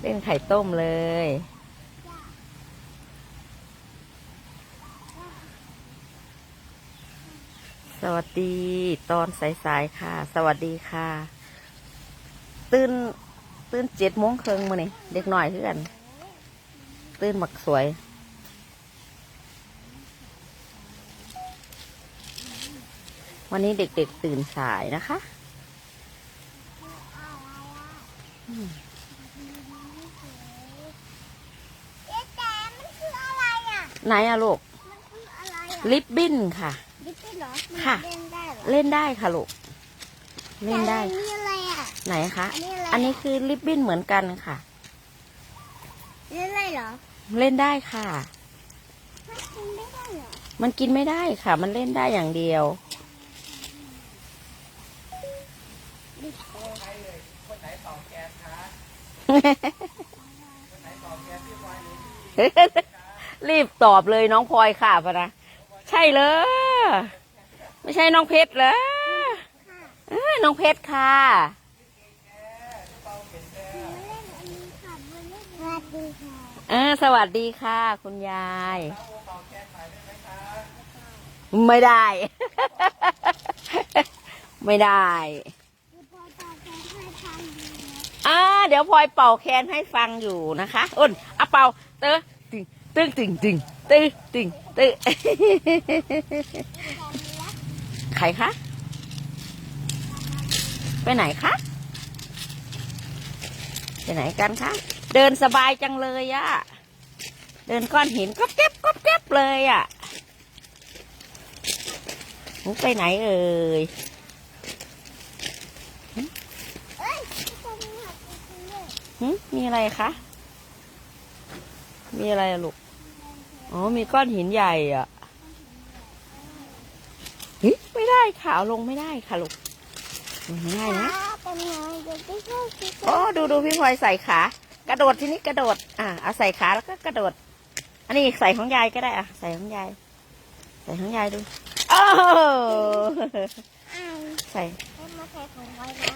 เล่นไข่ต้มเลย สวัสดีตอนสายๆค่ะ สวัสดีค่ะ ตื่นตื่นเจ็ดโมงครึ่งมานี่เด็กหน่อยคือนตื่นหมักสวยวันนี้เด็กๆตื่นสายนะคะ เอ๊ะแต่มันคืออะไรอะ ไหนอะลูกมันคืออะไรอะลิปบิ้นค่ะลิปปิ้นเหรอมันค่ะ เล่นได้เหรอเล่นได้ค่ะลูก เล่นได้ แต่อันนี่อะไรอะ ไหนคะ อันนี้อะไร อันนี้คือลิปบิ้นเหมือนกันค่ะ เล่นอะไรเหรอเล่นได้ค่ะ มันกินไม่ได้เหรอมันกินไม่ได้ค่ะ มันเล่นได้อย่างเดียวลิปปิ้น รีบตอบเลยน้องพลอยค่ะปะนะใช่เลยไม่ใช่น้องเพชรเหรอเอ้ยน้องเพชรค่ะเล่นอันนี้ค่ะมันเล่นสวัสดีค่ะเออสวัสดีค่ะ คุณยาย ไม่ได้ ไม่ได้คือพอตอนแรกให้ทำดีนะ อ่าเดี๋ยวพลอยเป่าแคนให้ฟังอยู่นะคะอ้นอะเป่าเตอ ตึงตึงตึงตึงตึงตึงตึงใครคะ ไปไหนคะ ไปไหนกันคะ เดินสบายจังเลยอะเดินก้อนหินก็เก็บก็เก็บเลยอะหนูไปไหนเอ่ยเอ้ยตรงนี้ค่ะตรงนี้หึมีอะไรคะ มีอะไรอะลูก อ๋อ มีก้อนหินใหญ่อะหึไม่ได้ค่ะเอาลงไม่ได้ค่ะลูกลงไม่ได้นะขาเป็นไงเดี๋ยวพี่ช่วยคิดโอ้ดูดูพี่พลอยใส่ขากระโดดทีนี้กระโดด อะเอาใส่ขาแล้วก็กระโดด อันนี้ใส่ของยายก็ได้อะใส่ของยายใส่ของยายดูโอ้โหอ้าวใส่ให้มาใส่ของไว้นะ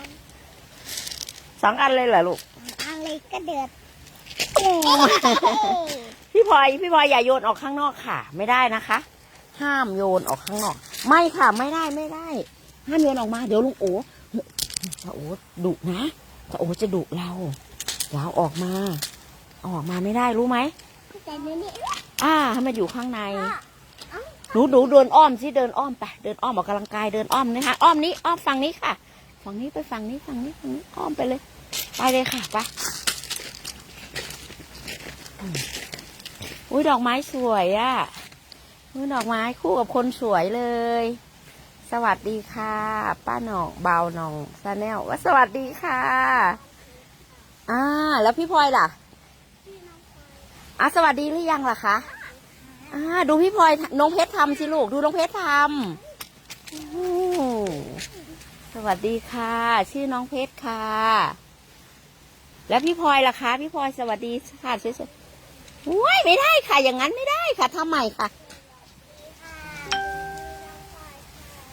สองอันเลยเหรอลูกอะไรก็เดือด พี่พลอยพี่พลอยอย่าโยนออกข้างนอกค่ะ ไม่ได้นะคะ ห้ามโยนออกข้างนอก ไม่ค่ะไม่ได้ไม่ได้ ห้ามโยนออกมา เดี๋ยวลุงโอ๋ตาโอ๋ดุนะตาโอ๋จะดุเราอย่าเอาออกมาเอาออกมาไม่ได้รู้ไหมแต่ในนี้อ่าให้มันอยู่ข้างในอะหนูหนูเดินอ้อมสิเดินอ้อมไปเดินอ้อมออกกำลังกายเดินอ้อมนะคะอ้อมนี้อ้อมฝั่งนี้ค่ะ ฝั่งนี้ไปฝั่งนี้ฝั่งนี้ฝั่งนี้อ้อมไปเลย ไปเลยค่ะไป อุ้ยดอกไม้สวยอะ่ะอุ้ยดอกไม้คู่กับคนสวยเลย สวัสดีค่ะ ป้าหนองเบาหนองซาแนลว่าสวัสดีค่ะ อ่า แล้วพี่พลอยล่ะอะสวัสดีหรือยังล่ะคะอ่าดูพี่พลอยน้องเพชรทำสิลูกดูน้องเพชรทำสวัสดีค่ะ ชื่อน้องเพชรค่ะ แล้วพี่พลอยล่ะคะพี่พลอยสวัสดีค่ะสวยๆโอ้ยไม่ได้ค่ะ อย่างนั้นไม่ได้ค่ะทำใหม่ค่ะ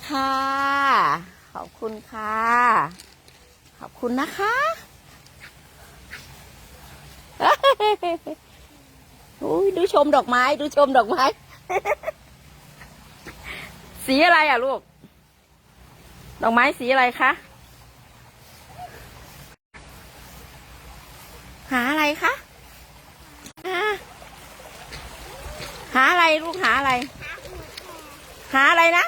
ค่ะ ขอบคุณค่ะ ขอบคุณนะคะอุ้ยดูชมดอกไม้ ดูชมดอกไม้ สีอะไรอะลูก ดอกไม้สีอะไรคะ หาอะไรคะหาอะไรลูกหาอะไร หาอะไรนะ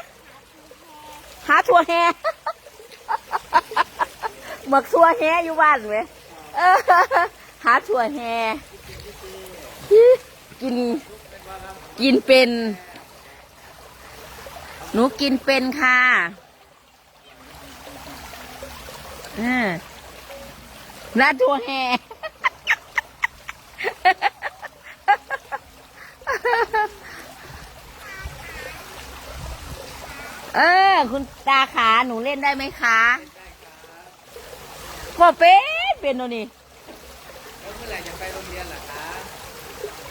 หาถั่วแฮหมึกถั่วแฮอยู่บ้านไหมหาถั่วแฮกิน กินเป็น หนูกินเป็นค่ะอ่าร้านทัวแฮ เออ คุณตาขาหนูเล่นได้ไหมคะบ่เป็นเป็นโนนี่แล้วเมื่อไหร่จะไปโรงเรียนล่ะคะ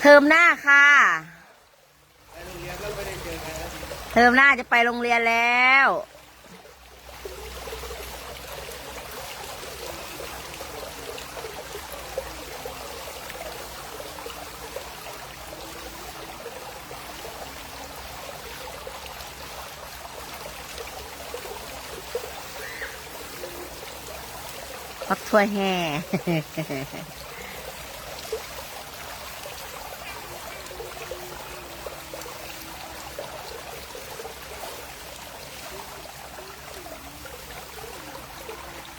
เทอมหน้าค่ะ ไปโรงเรียนก็ไม่ได้เจอกันแล้ว เทอมหน้าจะไปโรงเรียนแล้วักถ้วยแห่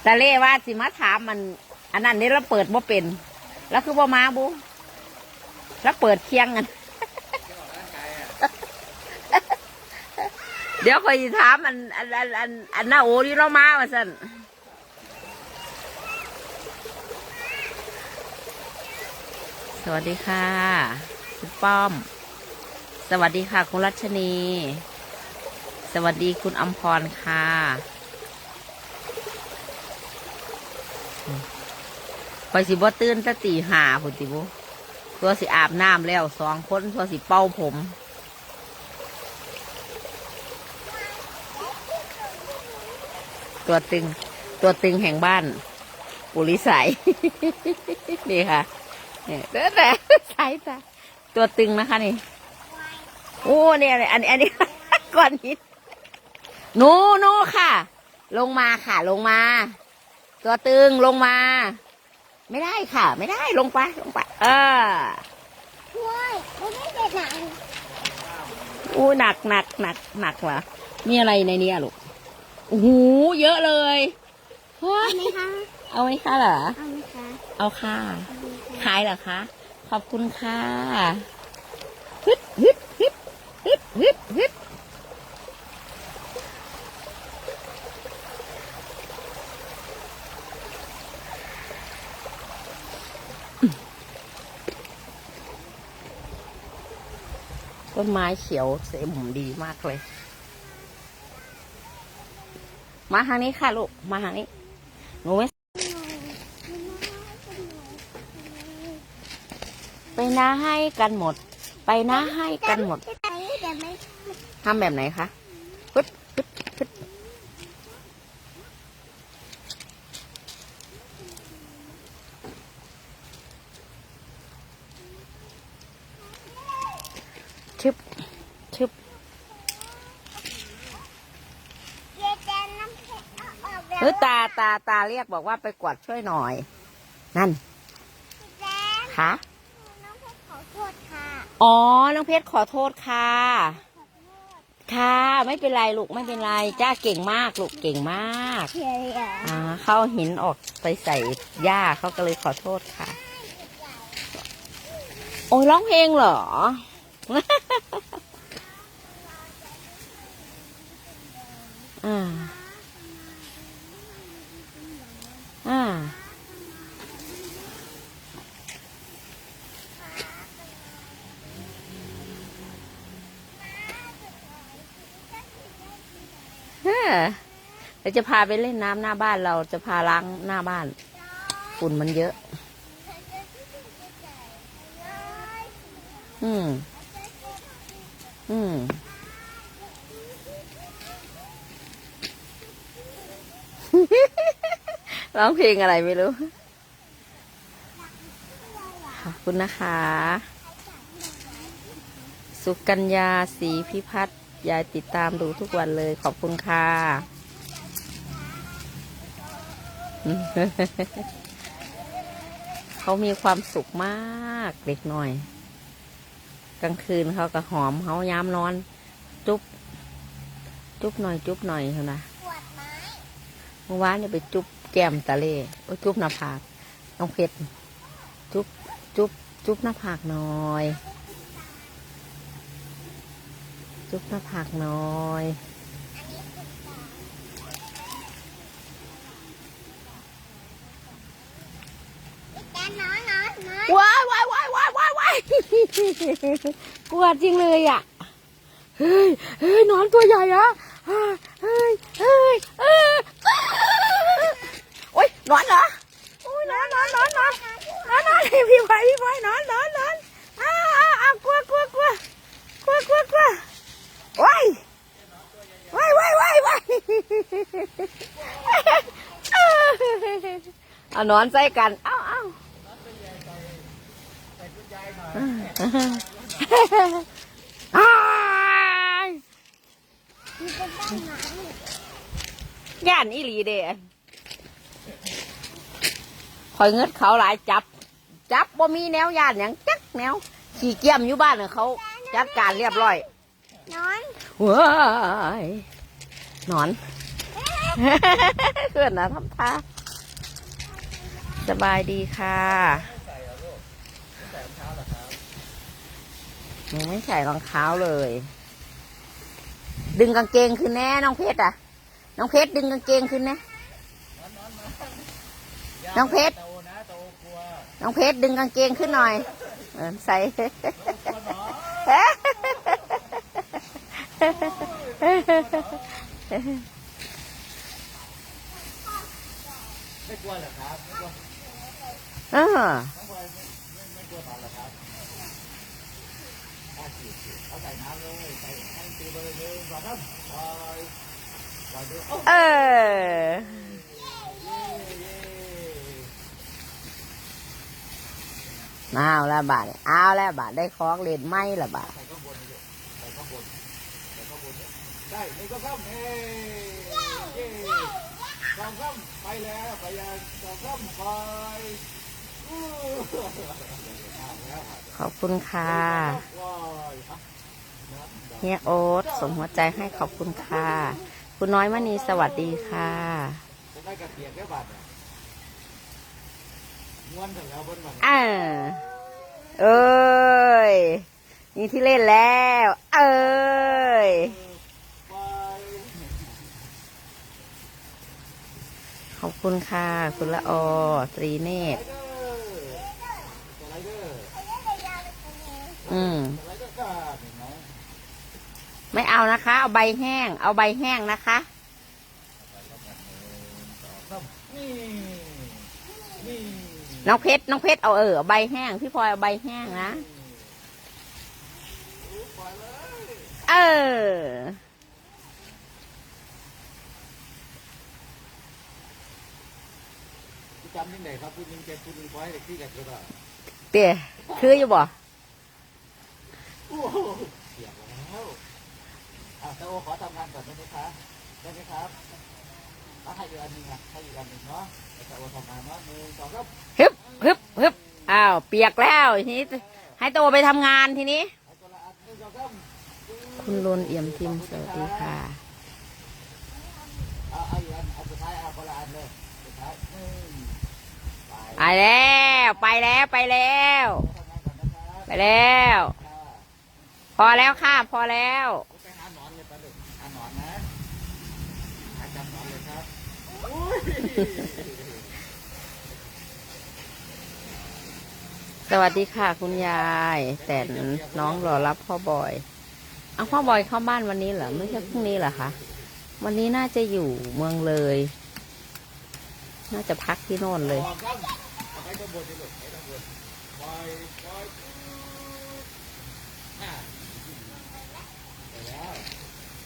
ตาเล่ว่าสิมาถามมัน อันนั้นนี่เราเปิดบ่เป็น แล้วคือบ่มาบุแล้วเปิดเคียงกันเดี๋ยวคอยถามอันอันอันอันอันหน้าโอที่เรามาว่าสั่น สวัสดีค่ะ คุณป้อม สวัสดีค่ะ คุณรัชนี สวัสดีคุณอมพรค่ะคอยสิบ่ตื่นแตตีหาพุ่นติบุตัวสิอาบน้ำแล้วสองคนตัวสิเป้าผมตัวตึง ตัวตึงแห่งบ้าน ปุริสัย นี่ค่ะ เนี่ยแต่แต่สายตาตัวตึงนะคะนี่ โอ้เนี่ยอันนี้อันนี้ก่อนนี้หนูหนูค่ะ ลงมาค่ะ ลงมา ตัวตึงลงมา ไม่ได้ค่ะ ไม่ได้ลงไปลงไป เออว้ายไม่ได้เด็ดหนังอู้หนักหนักหนักหนักเหรอมีอะไรในนี้อะลูกโอ้โหเยอะเลยเฮ้เอายไหมคะ เอาไหมคะเหรอ เอาไหมคะ เอาค่ะเอาไหมคะ ขายเหรอคะ ขอบคุณค่ะฮึดฮึดฮึดฮึดฮึดฮึดต้นไม้เขียวเสมดีมากเลย มาทางนี้ค่ะลูก มาทางนี้ หนูไม่ ไป น้าให้กันหมด ไปน้าให้กันหมดทำแบบไหนคะปึ๊ดปึ๊ดปึ๊ดชึบชึบเย็นแจนน้ำแข็งเอาออกแล้วเฮ้ยตาตาตาเรียกบอกว่าไปกวาดช่วยหน่อย นั่นแจนคะ น้องเพชรขอโทษค่ะ อ๋อ น้องเพชรขอโทษค่ะขอโทษค่ะ ไม่เป็นไรลูกไม่เป็นไรจ้าเก่งมากลูกเก่งมากเฉยอะอ่าเข้าหินออกไปใส่หญ้าเขาก็เลยขอโทษค่ะ โอ้ยร้องเพลงเหรอ อ่า อ่า เฮ้อเราจะพาไปเล่นน้ำหน้าบ้านเราจะพาล้างหน้าบ้าน ฝุ่นมันเยอะ อืม อืม ร้องเพลงอะไรไม่รู้ ขอบคุณนะคะ สุกัญญาศรีพิพัฒน์ ยายติดตามดูทุกวันเลยขอบคุณค่ะเขามีความสุขมากเด็กหน่อย กลางคืนเขาก็หอมเขาย้ำนอน จุ๊บ จุ๊บหน่อย จุ๊บหน่อยเท่านะเมื่อวานเนี่ยไปจุ๊บแก้มตะเล่จุ๊บหน้าผากน้องเพชรจุ๊บจุ๊บจุ๊บหน้าผากหน่อย จุ๊บหน้าผากหน่อยแจนนอนนอนนอนว้ายว้ายว้ายว้ายว้ายว้ายกลัวจริงเลยอะ เฮ้ยเฮ้ยนอนตัวใหญ่อะเฮ้ยเฮ้ยเฮ้ยเอ้ยโอ๊ยนอนเหรอโอ้ยนอนนอนนอนนอนนอนนอนพี่ไว้พี่ไว้นอนนอนนอนอ้าวอ้าวอ้าวกลัวกลัวกลัวกลัวกลัวกลัวว้ายว้ายว้ายว้ายว้าย เอานอนใส่กัน เอ้าเอ้าอ้ายมีเป็นต้นไม้ย่านอีหลีเดะอยเงิดเขาหลายจับ จับบ่มีแนวย่านอย่างจักแนว ขี่เกียมอยู่บ้านน่ะเขา จัดการเรียบร้อยนอนว้าย หนอนเพื่อนนะทำท่าสบายดีค่ะไม่ใส่รองเท้าเลย ดึงกางเกงขึ้นแน่น้องเพชรอะ น้องเพชรดึงกางเกงขึ้นแน่น้องเพชรน้องเพชรดึงกางเกงขึ้นหน่อยใส่ ไม่กลัวเหรอครับไม่กลัวเออน้องพลอยไม่ไม่ไม่กลัวหนอนเหรอครับเอาสิเอาใส่น้ำเลยใส่ให้ตีไปเลยหนึ่งสองสามปล่อยปล่อยดูโอ้เออเย่เย่เอาแล้วบาทนี่เอาแล้วบาทได้คล้องเล่นไหมละบาทใส่ข้างบนเลยใส่ข้างบนใส่ข้างบนเนี่ย ได้หนึ่งสองสามเฮ้เย่สองสามไปแล้วไปยังสองสามไปอู้ขอบคุณค่ะเฮียโอ๊ตสมหัวใจให้ขอบคุณค่ะ คุณน้อยมณีสวัสดีค่ะได้กระเทียมแค่บาทม้วนถึงแล้วบนหลังอ่าเอ้ยมีที่เล่นแล้ว เอ้ย ไป ขอบ คุณค่ะ คุณละออตรีเนตรอืม ไม่เอานะคะ เอาใบแห้ง เอาใบแห้งนะคะ น้องเพชร น้องเพชร เอาเออใบแห้ง พี่พลอยเอาใบแห้งนะ เออ พี่จำที่ไหนครับพูดยิงเจ็บพูดนึงไว้ที่กันก็ได้เตี๋ยคืออยู่บ่โอ้โหเสียแล้วอะตาโอขอทำงานก่อนได้ไหมครับได้ไหมครับให้อีกอันหนึ่งอะให้อีกอันหนึ่งเนาะไอ้ตาโอทำงานเนาะหนึ่งสองสามฮึบฮึบฮึบอ้าวเปียกแล้วทีนี้ ให้โตไปทำงานทีนี้ไอ้ตัวละอันหนึ่งสองสามคุณลนเอี่ยมทิมสวัสดีค่ะ เอาเอาอีกอันอันสุดท้ายเอาคนละอันเลยสุดท้ายหนึ่ง ไปไปแล้วไปแล้วไปแล้วทำงานก่อนนะครับไปแล้วค่ะพอแล้วค่ะ พอแล้วไปหาหนอนเลยปลาดุกหาหนอนนะหาจับหนอนเลยครับอุ้ยสวัสดีค่ะ คุณยาย แต่น้องรอรับพ่อบอยเอาพ่อบอยเข้าบ้านวันนี้เหรอไม่ใช่พรุ่งนี้เหรอคะวันนี้น่าจะอยู่เมืองเลย น่าจะพักที่โน่นเลย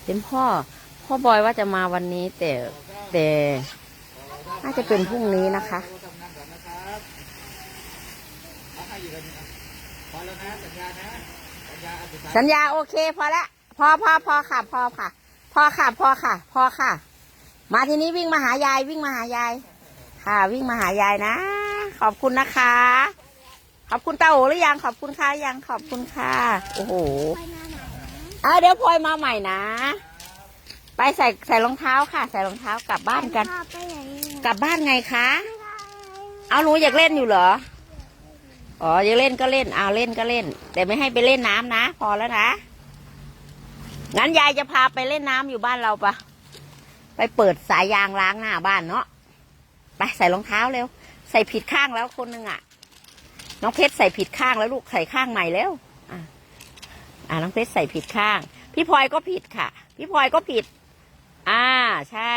เป็นพ่อ พ่อบอยว่าจะมาวันนี้แต่แต่ น่าจะเป็นพรุ่งนี้นะคะสัญญานะสัญญาอันสุดท้ายสัญญาโอเคพอละพอพอพอค่ะพอค่ะ พอค่ะพอค่ะ พอค่ะ มาทีนี้วิ่งมาหายายวิ่งมาหายาย ค่ะ วิ่งมาหายายนะ ขอบคุณนะคะ ขอบคุณตาโอหรือยังขอบคุณค่ะยังขอบคุณค่ะ โอ้โหไปมาไหนอะเดี๋ยวพลอยมาใหม่นะ ไปใส่ใส่รองเท้าค่ะ ใส่รองเท้ากลับบ้านกันพาไปไหนกลับบ้านไงคะไม่ได้เอาหนูอยากเล่นอยู่เหรอ อ๋ออยากเล่นก็เล่น เอาเล่นก็เล่น แต่ไม่ให้ไปเล่นน้ำนะ พอแล้วนะ งั้นยายจะพาไปเล่นน้ำอยู่บ้านเราปะไปเปิดสายยางล้างหน้าบ้านเนาะ ไปใส่รองเท้าเร็ว ใส่ผิดข้างแล้วคนหนึ่งอะ น้องเพชรใส่ผิดข้างแล้วลูกใส่ข้างใหม่แล้วอะอ่าน้องเพชรใส่ผิดข้าง พี่พลอยก็ผิดค่ะ พี่พลอยก็ผิด อ่าใช่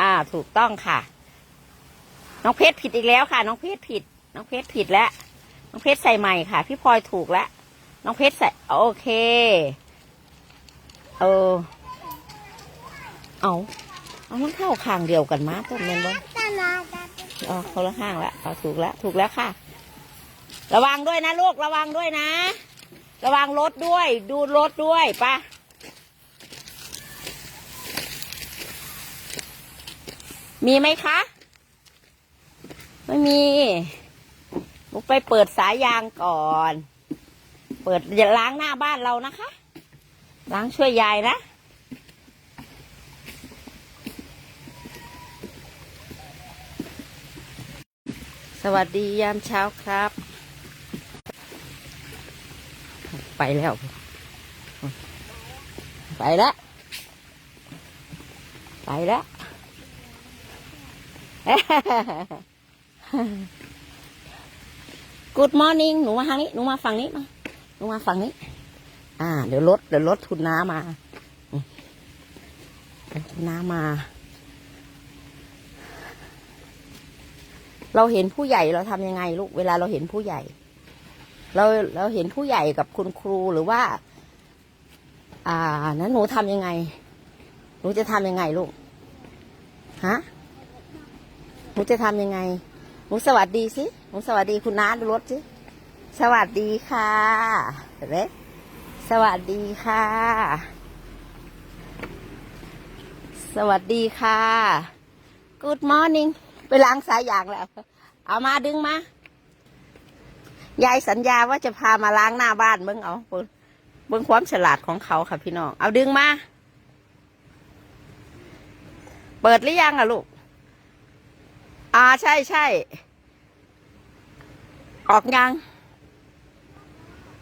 อ่าถูกต้องค่ะ น้องเพชรผิดอีกแล้วค่ะ น้องเพชรผิด น้องเพชรผิดแล้วน้องเพชรใส่ใหม่ค่ะ พี่พลอยถูกแล้วน้องเพชรใส่โอเค เออเอา เอามันเข้าข้างเดียวกันมาต้นเมนบอตาลาตาอ๋อคนละข้างละเอาถูกแล้วถูกแล้วค่ะ ระวังด้วยนะลูกระวังด้วยนะ ระวังรถด้วย ดูรถด้วยไป่ะมีไหมคะ ไม่มีลูกไปเปิดสายยางก่อน เปิดอย่าล้างหน้าบ้านเรานะคะ ล้างช่วยยายนะ สวัสดียามเช้าครับ ไปแล้ว ไปแล้ว ไปแล้ว Good morning หนูมาทางนี้ หนูมาฝั่งนี้มาหนูมาฝั่งนี้ อ่า เดี๋ยวรถเดี๋ยวรถทุนน้ำมาทุนน้ำมา เราเห็นผู้ใหญ่เราทำยังไงลูกเวลาเราเห็นผู้ใหญ่ เราเราเห็นผู้ใหญ่กับคุณครูหรือว่า อ่านั้นหนูทำยังไงหนูจะทำยังไงลูกฮะหนูจะทำยังไงหนูสวัสดีสิหนูสวัสดีคุณน้าดูรถสิสวัสดีค่ะเห็นไหมสวัสดีค่ะ สวัสดีค่ะ Good morning ไปล้างสายยางแล้ว เอามาดึงมายายสัญญาว่าจะพามาล้างหน้าบ้านเบิ้งเอาเบิ้งความฉลาดของเขาค่ะพี่น้อง เอาดึงมา เปิดหรือยังอะลูก อ่าใช่ใช่ ออกยัง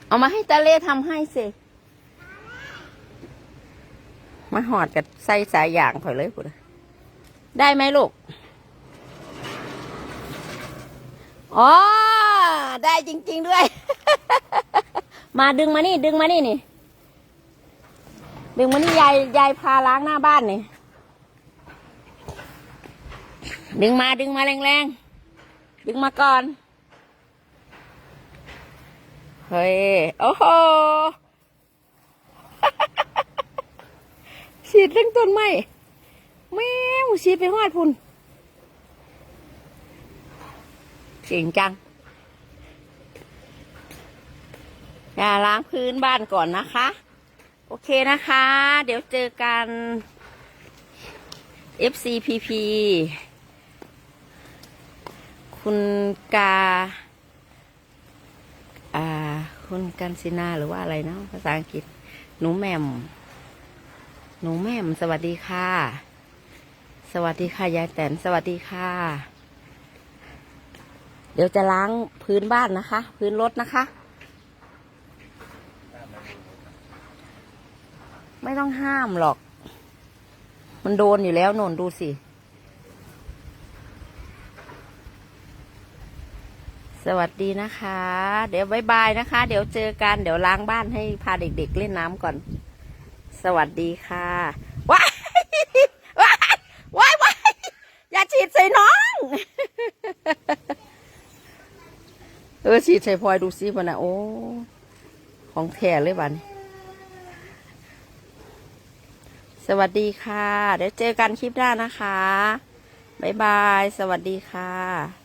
เอามาให้ตาเล่ทำให้สิมาหอดกับใส่สายยางถอยเลยพูดอะได้ไหมลูก อ๋อ ได้จริง ๆ ด้วย มาดึงมานี่ ดึงมานี่นี่ ดึงมานี่ยายยายพาล้างหน้าบ้านนี่ ดึงมาดึงมาแรงๆ ดึงมาก่อน เฮ้ย โอ้โหฉีดเรื่องต้นไม้แมวฉีดไปหอดพุ่น เก่งจัง อย่าล้างพื้นบ้านก่อนนะคะ โอเคนะคะ เดี๋ยวเจอกัน FCPP คุณกา อ่า คุณกันซินาหรือว่าอะไรเนาะภาษาอังกฤษ หนูแม่ม หนูแม่ม สวัสดีค่ะ สวัสดีค่ะ ยายแตน สวัสดีค่ะ เดี๋ยวจะล้างพื้นบ้านนะคะ พื้นรถนะคะ ไม่ต้องห้ามหรอก มันโดนอยู่แล้วนนดูสิ สวัสดีนะคะ เดี๋ยวบายบายนะคะ เดี๋ยวเจอกัน เดี๋ยวล้างบ้านให้พาเด็กๆเล่นน้ำก่อน สวัสดีค่ะ ว้าย ว้ายว้ายว้ายอย่าฉีดใส่น้อง เออฉีดใส่พลอยดูซิมันนะโอ้ ของแท้เลยบันสวัสดีค่ะ เดี๋ยวเจอกันคลิปหน้านะคะ บ๊ายบาย สวัสดีค่ะ